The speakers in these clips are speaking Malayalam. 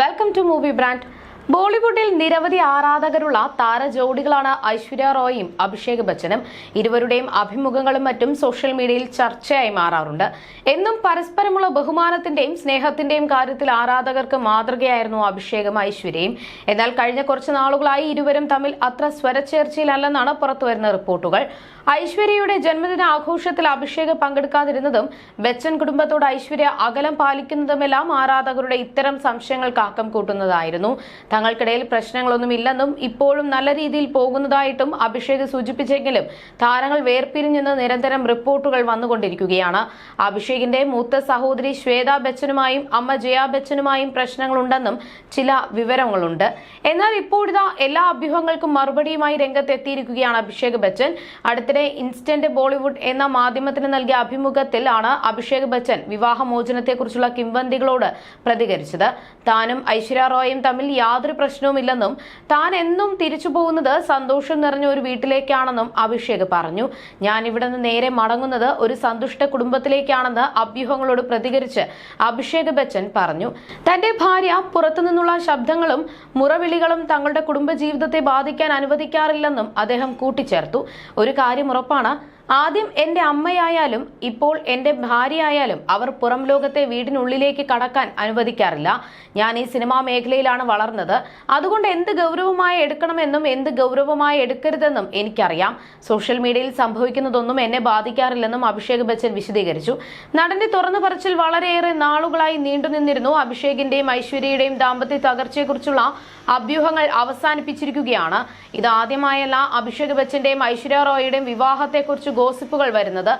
വെൽക്കം ടു മൂവി ബ്രാൻഡ് ബോളിവുഡിൽ നിരവധി ആരാധകരുള്ള താരജോഡികളാണ് ഐശ്വര്യ റോയും അഭിഷേക് ബച്ചനും. ഇരുവരുടെയും അഭിമുഖങ്ങളും മറ്റും സോഷ്യൽ മീഡിയയിൽ ചർച്ചയായി മാറാറുണ്ട്. എന്നും പരസ്പരമുള്ള ബഹുമാനത്തിന്റെയും സ്നേഹത്തിന്റെയും കാര്യത്തിൽ ആരാധകർക്ക് മാതൃകയായിരുന്നു അഭിഷേകും ഐശ്വര്യയും. എന്നാൽ കഴിഞ്ഞ കുറച്ച് നാളുകളായി ഇരുവരും തമ്മിൽ അത്ര സ്വരച്ചേർച്ചയിലല്ലെന്നാണ് പുറത്തുവരുന്ന റിപ്പോർട്ടുകൾ. ഐശ്വര്യയുടെ ജന്മദിന ആഘോഷത്തിൽ അഭിഷേക് പങ്കെടുക്കാതിരുന്നതും ബച്ചൻ കുടുംബത്തോട് ഐശ്വര്യ അകലം പാലിക്കുന്നതുമെല്ലാം ആരാധകരുടെ ഇത്തരം സംശയങ്ങൾക്ക് ആക്കം കൂട്ടുന്നതായിരുന്നു. തങ്ങൾക്കിടയിൽ പ്രശ്നങ്ങളൊന്നുമില്ലെന്നും ഇപ്പോഴും നല്ല രീതിയിൽ പോകുന്നതായിട്ടും അഭിഷേക് സൂചിപ്പിച്ചെങ്കിലും താരങ്ങൾ വേർപിരിഞ്ഞെന്ന് നിരന്തരം റിപ്പോർട്ടുകൾ വന്നുകൊണ്ടിരിക്കുകയാണ്. അഭിഷേകിന്റെ മൂത്ത സഹോദരി ശ്വേത ബച്ചനുമായും അമ്മ ജയ ബച്ചനുമായും പ്രശ്നങ്ങളുണ്ടെന്നും ചില വിവരങ്ങളുണ്ട്. എന്നാൽ ഇപ്പോഴിതാ എല്ലാ അഭ്യൂഹങ്ങൾക്കും മറുപടിയുമായി രംഗത്തെത്തിയിരിക്കുകയാണ് അഭിഷേക് ബച്ചൻ. അടുത്തിടെ ഇൻസ്റ്റന്റ് ബോളിവുഡ് എന്ന മാധ്യമത്തിന് നൽകിയ അഭിമുഖത്തിലാണ് അഭിഷേക് ബച്ചൻ വിവാഹമോചനത്തെക്കുറിച്ചുള്ള കിംവന്തികളോട് പ്രതികരിച്ചത്. താനും ഐശ്വര്യ റോയും തമ്മിൽ യാതൊരു പ്രശ്നവുമില്ലെന്നും താൻ എന്നും തിരിച്ചു പോകുന്നത് സന്തോഷം നിറഞ്ഞ ഒരു വീട്ടിലേക്കാണെന്നും അഭിഷേക് പറഞ്ഞു. ഞാൻ ഇവിടെ നിന്ന് നേരെ മടങ്ങുന്നത് ഒരു സന്തുഷ്ട കുടുംബത്തിലേക്കാണെന്ന് അഭ്യൂഹങ്ങളോട് പ്രതികരിച്ച് അഭിഷേക് ബച്ചൻ പറഞ്ഞു. തന്റെ ഭാര്യ പുറത്തുനിന്നുള്ള ശബ്ദങ്ങളും മുറവിളികളും തങ്ങളുടെ കുടുംബജീവിതത്തെ ബാധിക്കാൻ അനുവദിക്കാറില്ലെന്നും അദ്ദേഹം കൂട്ടിച്ചേർത്തു. ഒരു കാര്യം ഉറപ്പാണ്. ആദ്യം എന്റെ അമ്മയായാലും ഇപ്പോൾ എന്റെ ഭാര്യയായാലും അവർ പുറം ലോകത്തെ വീടിനുള്ളിലേക്ക് കടക്കാൻ അനുവദിക്കാറില്ല. ഞാൻ ഈ സിനിമാ മേഖലയിലാണ് വളർന്നത്. അതുകൊണ്ട് എന്ത് ഗൗരവമായി എടുക്കണമെന്നും എന്ത് ഗൗരവമായി എടുക്കരുതെന്നും എനിക്കറിയാം. സോഷ്യൽ മീഡിയയിൽ സംഭവിക്കുന്നതൊന്നും എന്നെ ബാധിക്കാറില്ലെന്നും അഭിഷേക് ബച്ചൻ വിശദീകരിച്ചു. നടന്റെ തുറന്നു പറച്ചിൽ വളരെയേറെ നാളുകളായി നീണ്ടുനിന്നിരുന്നു അഭിഷേകിന്റെയും ഐശ്വര്യയുടെയും ദാമ്പത്യ തകർച്ചയെക്കുറിച്ചുള്ള അഭ്യൂഹങ്ങൾ അവസാനിപ്പിച്ചിരിക്കുകയാണ്. ഇത് ആദ്യമായല്ല അഭിഷേക് ബച്ചന്റെയും ഐശ്വര്യ റോയിയുടെയും വിവാഹത്തെക്കുറിച്ച് ഗോസിപ്പുകൾ വരുന്നത്.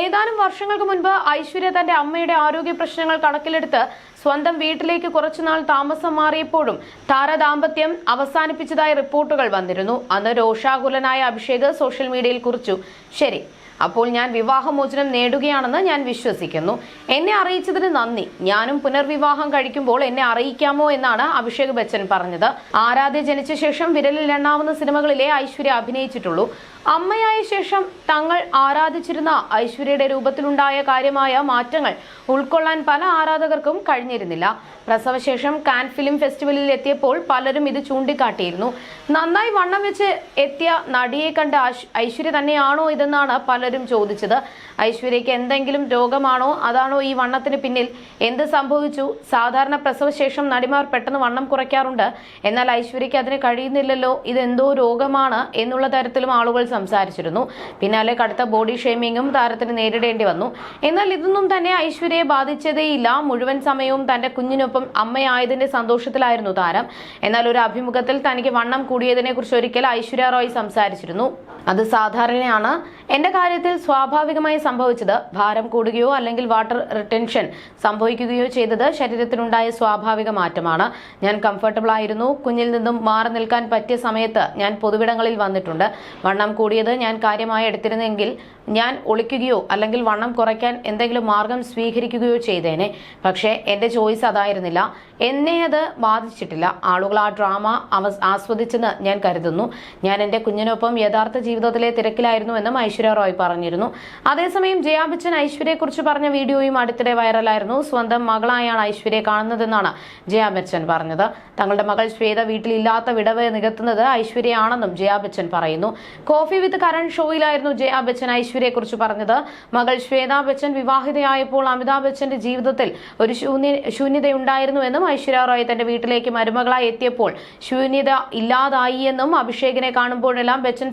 ഏതാനും വർഷങ്ങൾക്ക് മുൻപ് ഐശ്വര്യ തന്റെ അമ്മയുടെ ആരോഗ്യ പ്രശ്നങ്ങൾ കണക്കിലെടുത്ത് സ്വന്തം വീട്ടിലേക്ക് കുറച്ചുനാൾ താമസം മാറിയപ്പോഴും താരദാമ്പത്യം അവസാനിപ്പിച്ചതായി റിപ്പോർട്ടുകൾ വന്നിരുന്നു. അന്ന് രോഷാകുലനായ അഭിഷേക് സോഷ്യൽ മീഡിയയിൽ കുറിച്ചു. ശരി. അപ്പോൾ ഞാൻ വിവാഹമോചനം നേടുകയാണെന്ന് ഞാൻ വിശ്വസിക്കുന്നു. എന്നെ അറിയിച്ചതിന് നന്ദി. ഞാനും പുനർവിവാഹം കഴിക്കുമ്പോൾ എന്നെ അറിയിക്കാമോ എന്നാണ് അഭിഷേക് ബച്ചൻ പറഞ്ഞത്. ആരാധ്യ ജനിച്ച ശേഷം വിരലിൽ എണ്ണാവുന്ന സിനിമകളിലെ ഐശ്വര്യ അഭിനയിച്ചിട്ടുള്ളൂ. അമ്മയായ ശേഷം തങ്ങൾ ആരാധിച്ചിരുന്ന ഐശ്വര്യയുടെ രൂപത്തിലുണ്ടായ കാര്യമായ മാറ്റങ്ങൾ ഉൾക്കൊള്ളാൻ പല ആരാധകർക്കും കഴിഞ്ഞിരുന്നില്ല. പ്രസവശേഷം കാൻ ഫിലിം ഫെസ്റ്റിവലിൽ എത്തിയപ്പോൾ പലരും ഇത് ചൂണ്ടിക്കാട്ടിയിരുന്നു. നന്നായി വണ്ണം വെച്ച് എത്തിയ നടിയെ കണ്ട ഐശ്വര്യ തന്നെയാണോ ഇതെന്നാണ് പലരും ചോദിച്ചത് ഐശ്വര്യയ്ക്ക് എന്തെങ്കിലും രോഗമാണോ? അതാണോ ഈ വണ്ണത്തിന് പിന്നിൽ? എന്ത് സംഭവിച്ചു? സാധാരണ പ്രസവശേഷം നടിമാർ പെട്ടെന്ന് വണ്ണം കുറയ്ക്കാറുണ്ട്. എന്നാൽ ഐശ്വര്യയ്ക്ക് അതിന് കഴിയുന്നില്ലല്ലോ. ഇതെന്തോ രോഗമാണ് എന്നുള്ള തരത്തിലും ആളുകൾ സംസാരിച്ചിരുന്നു. പിന്നാലെ കടുത്ത ബോഡി ഷെയ്മിങ്ങും താരത്തിന് നേരിടേണ്ടി വന്നു. എന്നാൽ ഇതൊന്നും തന്നെ ഐശ്വര്യയെ ബാധിച്ചതേയില്ല. മുഴുവൻ സമയവും തന്റെ കുഞ്ഞിനൊപ്പം അമ്മയായതിന്റെ സന്തോഷത്തിലായിരുന്നു താരം. എന്നാൽ ഒരു അഭിമുഖത്തിൽ തനിക്ക് വണ്ണം കൂടിയതിനെ കുറിച്ച് ഒരിക്കൽ ഐശ്വര്യ റോയ് സംസാരിച്ചിരുന്നു. അത് സാധാരണയാണ്. എന്റെ കാര്യത്തിൽ സ്വാഭാവികമായി സംഭവിച്ചത് ഭാരം കൂടുകയോ അല്ലെങ്കിൽ വാട്ടർ റിട്ടൻഷൻ സംഭവിക്കുകയോ ചെയ്തത് ശരീരത്തിനുണ്ടായ സ്വാഭാവിക മാറ്റമാണ്. ഞാൻ കംഫർട്ടബിൾ ആയിരുന്നു. കുഞ്ഞിൽ നിന്നും മാറി നിൽക്കാൻ പറ്റിയ സമയത്ത് ഞാൻ പൊതുവിടങ്ങളിൽ വന്നിട്ടുണ്ട്. വണ്ണം കൂടിയത് ഞാൻ കാര്യമായി എടുത്തിരുന്നെങ്കിൽ ഞാൻ ഒളിക്കുകയോ അല്ലെങ്കിൽ വണ്ണം കുറയ്ക്കാൻ എന്തെങ്കിലും മാർഗം സ്വീകരിക്കുകയോ ചെയ്തേനെ. പക്ഷേ എന്റെ ചോയ്സ് അതായിരുന്നില്ല. എന്നെ അത് ബാധിച്ചിട്ടില്ല. ആളുകൾ ആ ഡ്രാമ ആസ്വദിച്ചെന്ന് ഞാൻ കരുതുന്നു. ഞാൻ എന്റെ കുഞ്ഞിനൊപ്പം യഥാർത്ഥ ജീവിതത്തിലെ തിരക്കിലായിരുന്നുവെന്നും ഐശ്വര്യ റോയ് പറഞ്ഞിരുന്നു. അതേസമയം ജയാ ബച്ചൻ ഐശ്വര്യയെക്കുറിച്ച് പറഞ്ഞ വീഡിയോയും അടുത്തിടെ വൈറലായിരുന്നു. സ്വന്തം മകളായാണ് ഐശ്വര്യയെ കാണുന്നതെന്നാണ് ജയാ ബച്ചൻ പറഞ്ഞത്. തങ്ങളുടെ മകൾ ശ്വേത വീട്ടിലില്ലാത്ത വിടവ് നികത്തുന്നത് ഐശ്വര്യയാണെന്നും ജയാ ബച്ചൻ പറയുന്നു. കോഫി വിത്ത് കരൺ ഷോയിലായിരുന്നു ജയാ ബച്ചൻ ഐശ്വര്യയെക്കുറിച്ച് പറഞ്ഞത്. മകൾ ശ്വേത ബച്ചൻ വിവാഹിതയായപ്പോൾ അമിതാഭ് ബച്ചന്റെ ജീവിതത്തിൽ ഒരു ശൂന്യ ശൂന്യതയുണ്ടായിരുന്നുവെന്നും ഐശ്വര്യ റോയ് തന്റെ വീട്ടിലേക്ക് മരുമകളായി എത്തിയപ്പോൾ ശൂന്യത ഇല്ലാതായി എന്നും അഭിഷേകിനെ കാണുമ്പോഴെല്ലാം ബച്ചൻ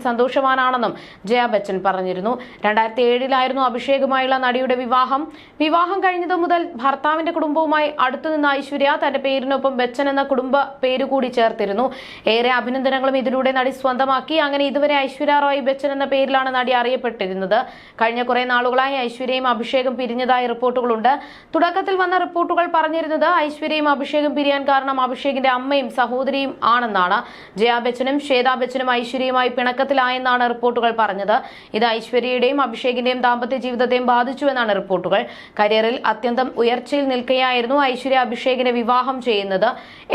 സന്തോഷവാനാണെന്നും ജയ ബച്ചൻ പറഞ്ഞിരുന്നു. രണ്ടായിരത്തി ഏഴിലായിരുന്നു അഭിഷേകുമായുള്ള നടിയുടെ വിവാഹം. വിവാഹം കഴിഞ്ഞതു മുതൽ ഭർത്താവിന്റെ കുടുംബവുമായി അടുത്തുനിന്ന ഐശ്വര്യ തന്റെ പേരിനൊപ്പം ബച്ചൻ എന്ന കുടുംബ പേര് കൂടി ചേർത്തിരുന്നു. ഏറെ അഭിനന്ദനങ്ങളും ഇതിലൂടെ നടി സ്വന്തമാക്കി. അങ്ങനെ ഇതുവരെ ഐശ്വര്യ റോയ് ബച്ചൻ എന്ന പേരിലാണ് നടി അറിയപ്പെട്ടിരുന്നത്. കഴിഞ്ഞ കുറെ നാളുകളായി ഐശ്വര്യയും അഭിഷേകും പിരിഞ്ഞതായി റിപ്പോർട്ടുകളുണ്ട്. തുടക്കത്തിൽ വന്ന റിപ്പോർട്ടുകൾ പറഞ്ഞിരുന്നത് ഐശ്വര്യയും അഭിഷേകും പിരിയാൻ കാരണം അഭിഷേകിന്റെ അമ്മയും സഹോദരിയും ആണെന്നാണ്. ജയാ ബച്ചനും ശ്വേതാ ബച്ചനും ഐശ്വര്യയുമായി പിണക്കത്തിലായെന്നാണ് റിപ്പോർട്ടുകൾ പറഞ്ഞത്. ഇത് ഐശ്വര്യയുടെയും അഭിഷേകിന്റെയും ദാമ്പത്യ ജീവിതത്തെയും ബാധിച്ചുവെന്നാണ് റിപ്പോർട്ടുകൾ. കരിയറിൽ അത്യന്തം ഉയർച്ചയിൽ നിൽക്കുകയായിരുന്നു ഐശ്വര്യ അഭിഷേകിനെ വിവാഹം ചെയ്യുന്നത്.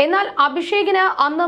എന്നാൽ അഭിഷേകിന് അന്ന്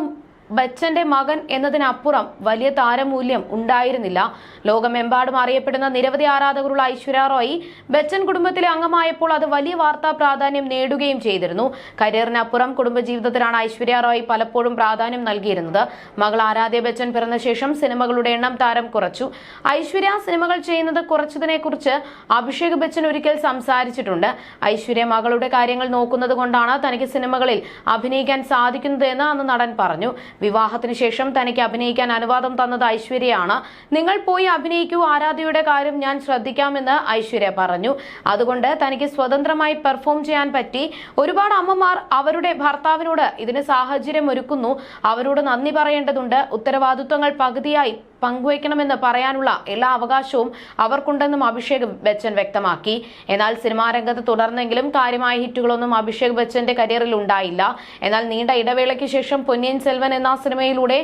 ബച്ചന്റെ മകൻ എന്നതിനപ്പുറം വലിയ താരമൂല്യം ഉണ്ടായിരുന്നില്ല. ലോകമെമ്പാടും അറിയപ്പെടുന്ന നിരവധി ആരാധകരുള്ള ഐശ്വര്യ റോയ് ബച്ചൻ കുടുംബത്തിലെ അംഗമായപ്പോൾ അത് വലിയ വാർത്താ പ്രാധാന്യം നേടുകയും ചെയ്തിരുന്നു. കരിയറിനപ്പുറം കുടുംബജീവിതത്തിലാണ് ഐശ്വര്യ റോയ് പലപ്പോഴും പ്രാധാന്യം നൽകിയിരുന്നത്. മകൾ ആരാധ്യ ബച്ചൻ പിറന്ന ശേഷം സിനിമകളുടെ എണ്ണം താരം കുറച്ചു. ഐശ്വര്യ സിനിമകൾ ചെയ്യുന്നത് കുറച്ചതിനെ കുറിച്ച് അഭിഷേക് ബച്ചൻ ഒരിക്കൽ സംസാരിച്ചിട്ടുണ്ട്. ഐശ്വര്യ മകളുടെ കാര്യങ്ങൾ നോക്കുന്നത് കൊണ്ടാണ് തനിക്ക് സിനിമകളിൽ അഭിനയിക്കാൻ സാധിക്കുന്നതെന്ന് അന്ന് നടൻ പറഞ്ഞു. വിവാഹത്തിന് ശേഷം തനിക്ക് അഭിനയിക്കാൻ അനുവാദം തന്നത് ഐശ്വര്യയാണ്. നിങ്ങൾ പോയി അഭിനയിക്കൂ ആരാധ്യയുടെ കാര്യം ഞാൻ ശ്രദ്ധിക്കാമെന്ന് ഐശ്വര്യ പറഞ്ഞു. അതുകൊണ്ട് തനിക്ക് സ്വതന്ത്രമായി പെർഫോം ചെയ്യാൻ പറ്റി. ഒരുപാട് അമ്മമാർ അവരുടെ ഭർത്താവിനോട് ഇതിന് സാഹചര്യം ഒരുക്കുന്നു അവരോട് നന്ദി പറയേണ്ടതുണ്ട്. ഉത്തരവാദിത്വങ്ങൾ പകുതിയായി പങ്കുവയ്ക്കണമെന്ന് പറയാനുള്ള എല്ലാ അവകാശവും അവർക്കുണ്ടെന്നും അഭിഷേക് ബച്ചൻ വ്യക്തമാക്കി. എന്നാൽ സിനിമാ രംഗത്ത് തുടർന്നെങ്കിലും കാര്യമായ ഹിറ്റുകളൊന്നും അഭിഷേക് ബച്ചന്റെ കരിയറിൽ ഉണ്ടായില്ല. എന്നാൽ നീണ്ട ഇടവേളയ്ക്ക് ശേഷം പൊന്നിയൻ സെൽവൻ എന്ന സിനിമയിലൂടെ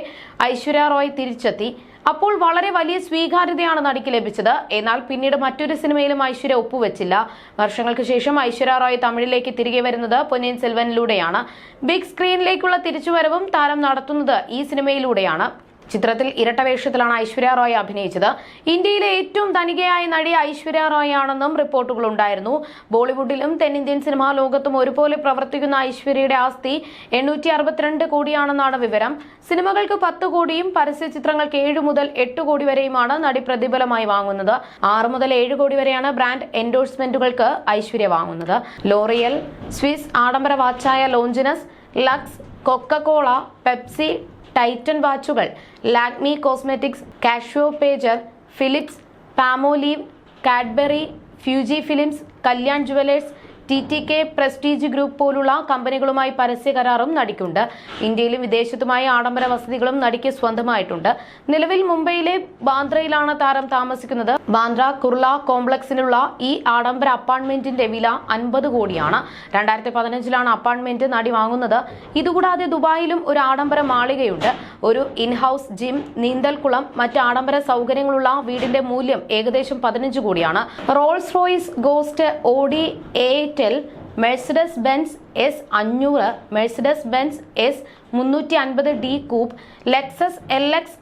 ഐശ്വര്യ റോയ് തിരിച്ചെത്തി. അപ്പോൾ വളരെ വലിയ സ്വീകാര്യതയാണ് നടിക്ക് ലഭിച്ചത്. എന്നാൽ പിന്നീട് മറ്റൊരു സിനിമയിലും ഐശ്വര്യ ഒപ്പുവെച്ചില്ല. വർഷങ്ങൾക്ക് ശേഷം ഐശ്വര്യ റോയ് തമിഴിലേക്ക് തിരികെ വരുന്നത് പൊന്നിയൻ സെൽവനിലൂടെയാണ്. ബിഗ് സ്ക്രീനിലേക്കുള്ള തിരിച്ചുവരവും താരം നടത്തുന്നത് ഈ സിനിമയിലൂടെയാണ്. ചിത്രത്തിൽ ഇരട്ടവേഷത്തിലാണ് ഐശ്വര്യ റോയ് അഭിനയിച്ചത്. ഇന്ത്യയിലെ ഏറ്റവും ധനികയായ നടി ഐശ്വര്യ റോയ് ആണെന്നും റിപ്പോർട്ടുകൾ ഉണ്ടായിരുന്നു. ബോളിവുഡിലും തെന്നിന്ത്യൻ സിനിമാ ലോകത്തും ഒരുപോലെ പ്രവർത്തിക്കുന്ന ഐശ്വര്യയുടെ ആസ്തി എണ്ണൂറ്റി അറുപത്തിരണ്ട് കോടിയാണെന്നാണ് വിവരം. സിനിമകൾക്ക് പത്ത് കോടിയും പരസ്യ ചിത്രങ്ങൾക്ക് ഏഴ് മുതൽ എട്ട് കോടി വരെയുമാണ് നടി പ്രതിഫലമായി വാങ്ങുന്നത്. ആറ് മുതൽ ഏഴ് കോടി വരെയാണ് ബ്രാൻഡ് എൻഡോഴ്സ്മെന്റുകൾക്ക് ഐശ്വര്യ വാങ്ങുന്നത്. ലോറിയൽ സ്വിസ് ആഡംബര വാച്ചായ Longines Lux Coca Cola Pepsi Titan വാച്ചുകൾ Lakme cosmetics Casio pager Philips Palmolive Cadbury Fuji films Kalyan jewellers T T K Prestige group പോലുള്ള കമ്പനികളുമായി പരസ്യ കരാറും നടിക്കുണ്ട്. ഇന്ത്യയിലും വിദേശത്തുമായി ആഡംബര വസതികളും നടിക്ക് സ്വന്തമായിട്ടുണ്ട്. നിലവിൽ മുംബൈയിലെ ബാന്ദ്രയിലാണ് താരം താമസിക്കുന്നത്. ബാന്ദ്ര കുർള കോംപ്ലക്സിലുള്ള ഈ ആഡംബര അപ്പാർട്ട്മെന്റിന്റെ വില അൻപത് കോടിയാണ്. രണ്ടായിരത്തി പതിനഞ്ചിലാണ് അപ്പാർട്ട്മെന്റ് നടി വാങ്ങുന്നത്. ഇതുകൂടാതെ ദുബായിലും ഒരു ആഡംബര മാളികയുണ്ട്. ഒരു ഇൻഹൌസ് ജിം നീന്തൽക്കുളം മറ്റ് ആഡംബര സൗകര്യങ്ങളുള്ള വീടിന്റെ മൂല്യം ഏകദേശം പതിനഞ്ച് കോടിയാണ്. Rolls Royce Ghost Audi A tell Mercedes Benz S അഞ്ഞൂറ് മെഴ്സിഡസ് ബെൻസ് എസ് മുന്നൂറ്റി അൻപത് D coupe Lexus L X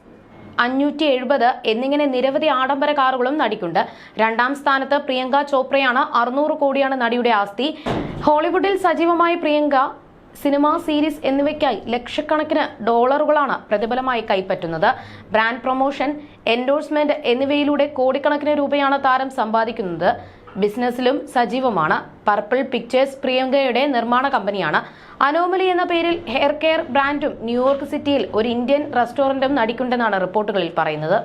അഞ്ഞൂറ്റി എഴുപത് എന്നിങ്ങനെ നിരവധി ആഡംബര കാറുകളും നടിക്കുണ്ട് രണ്ടാം സ്ഥാനത്ത് പ്രിയങ്ക ചോപ്രയാണ് അറുന്നൂറ് കോടിയാണ് നടിയുടെ ആസ്തി. ഹോളിവുഡിൽ സജീവമായ പ്രിയങ്ക സിനിമ സീരീസ് എന്നിവയ്ക്കായി ലക്ഷക്കണക്കിന് ഡോളറുകളാണ് പ്രതിഫലമായി കൈപ്പറ്റുന്നത്. ബ്രാൻഡ് പ്രൊമോഷൻ എൻഡോഴ്സ്മെന്റ് എന്നിവയിലൂടെ കോടിക്കണക്കിന് രൂപയാണ് താരം സമ്പാദിക്കുന്നത്. ബിസിനസ്സിലും സജീവമാണ്. പർപ്പിൾ പിക്ചേഴ്സ് പ്രിയങ്കയുടെ നിർമ്മാണ കമ്പനിയാണ്. അനോമലി എന്ന പേരിൽ ഹെയർ കെയർ ബ്രാൻഡും ന്യൂയോർക്ക് സിറ്റിയിൽ ഒരു ഇന്ത്യൻ റെസ്റ്റോറന്റും നടിക്കുണ്ടെന്നാണ് റിപ്പോർട്ടുകളിൽ പറയുന്നത്.